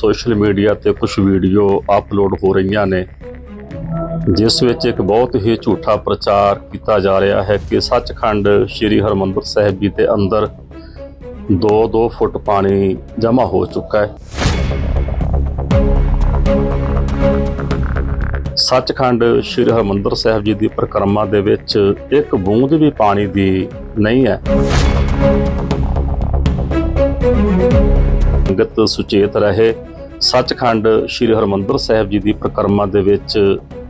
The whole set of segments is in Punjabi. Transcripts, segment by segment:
ਸੋਸ਼ਲ ਮੀਡੀਆ ਤੇ ਕੁਝ ਵੀਡੀਓ ਅਪਲੋਡ ਹੋ ਰਹੀਆਂ ਨੇ, ਜਿਸ ਵਿੱਚ ਇੱਕ ਬਹੁਤ ਹੀ ਝੂਠਾ ਪ੍ਰਚਾਰ ਕੀਤਾ ਜਾ ਰਿਹਾ ਹੈ ਕਿ ਸੱਚਖੰਡ ਸ੍ਰੀ ਹਰਮੰਦਰ ਸਾਹਿਬ ਜੀ ਦੇ ਅੰਦਰ 2-2 ਫੁੱਟ ਪਾਣੀ ਜਮ੍ਹਾਂ ਹੋ ਚੁੱਕਾ ਹੈ। ਸੱਚਖੰਡ ਸ੍ਰੀ ਹਰਮੰਦਰ ਸਾਹਿਬ ਜੀ ਦੀ ਪਰਿਕਰਮਾ ਦੇ ਵਿੱਚ ਇੱਕ ਬੂੰਦ ਵੀ ਪਾਣੀ ਦੀ ਨਹੀਂ ਹੈ। ਸੰਗਤ ਸੁਚੇਤ ਰਹੇ। ਸੱਚਖੰਡ ਸ੍ਰੀ ਹਰਮੰਦਰ ਸਾਹਿਬ ਜੀ ਦੀ ਪਰਿਕਰਮਾ ਦੇ ਵਿੱਚ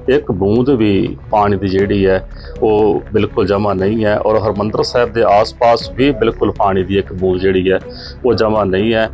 ਇੱਕ ਬੂੰਦ ਵੀ ਪਾਣੀ ਦੀ ਜਿਹੜੀ ਹੈ, ਉਹ ਬਿਲਕੁਲ ਜਮ੍ਹਾਂ ਨਹੀਂ ਹੈ ਔਰ ਹਰਮੰਦਰ ਸਾਹਿਬ ਦੇ ਆਸ-ਪਾਸ ਵੀ ਬਿਲਕੁਲ ਪਾਣੀ ਦੀ ਇੱਕ ਬੂੰਦ ਜਿਹੜੀ ਹੈ, ਉਹ ਜਮ੍ਹਾਂ ਨਹੀਂ ਹੈ।